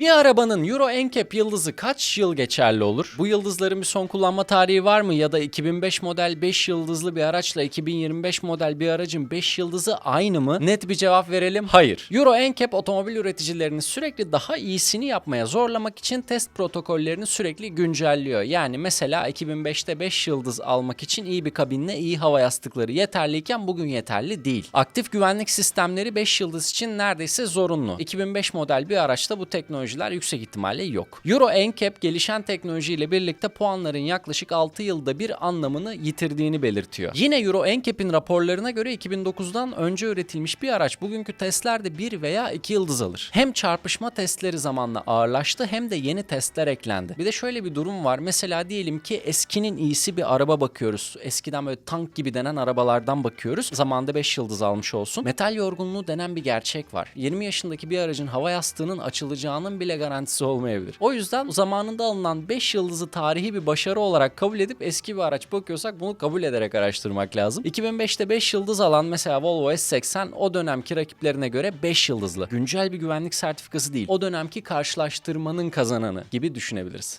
Bir arabanın Euro NCAP yıldızı kaç yıl geçerli olur? Bu yıldızların bir son kullanma tarihi var mı? Ya da 2005 model 5 yıldızlı bir araçla 2025 model bir aracın 5 yıldızı aynı mı? Net bir cevap verelim. Hayır. Euro NCAP otomobil üreticilerini sürekli daha iyisini yapmaya zorlamak için test protokollerini sürekli güncelliyor. Yani mesela 2005'te 5 yıldız almak için iyi bir kabinle iyi hava yastıkları yeterliyken bugün yeterli değil. Aktif güvenlik sistemleri 5 yıldız için neredeyse zorunlu. 2005 model bir araçta bu teknolojiler yüksek ihtimalle yok. Euro NCAP gelişen teknolojiyle birlikte puanların yaklaşık 6 yılda bir anlamını yitirdiğini belirtiyor. Yine Euro NCAP'in raporlarına göre 2009'dan önce üretilmiş bir araç bugünkü testlerde 1 veya 2 yıldız alır. Hem çarpışma testleri zamanla ağırlaştı hem de yeni testler eklendi. Bir de şöyle bir durum var. Mesela diyelim ki eskinin iyisi bir araba bakıyoruz. Eskiden böyle tank gibi denen arabalardan bakıyoruz. Zamanda 5 yıldız almış olsun. Metal yorgunluğu denen bir gerçek var. 20 yaşındaki bir aracın hava yastığının açılacağının bile garantisi olmayabilir. O yüzden zamanında alınan 5 yıldızı tarihi bir başarı olarak kabul edip eski bir araç bakıyorsak bunu kabul ederek araştırmak lazım. 2005'te 5 yıldız alan mesela Volvo S80 o dönemki rakiplerine göre 5 yıldızlı. Güncel bir güvenlik sertifikası değil. O dönemki karşılaştırmanın kazananı gibi düşünebiliriz.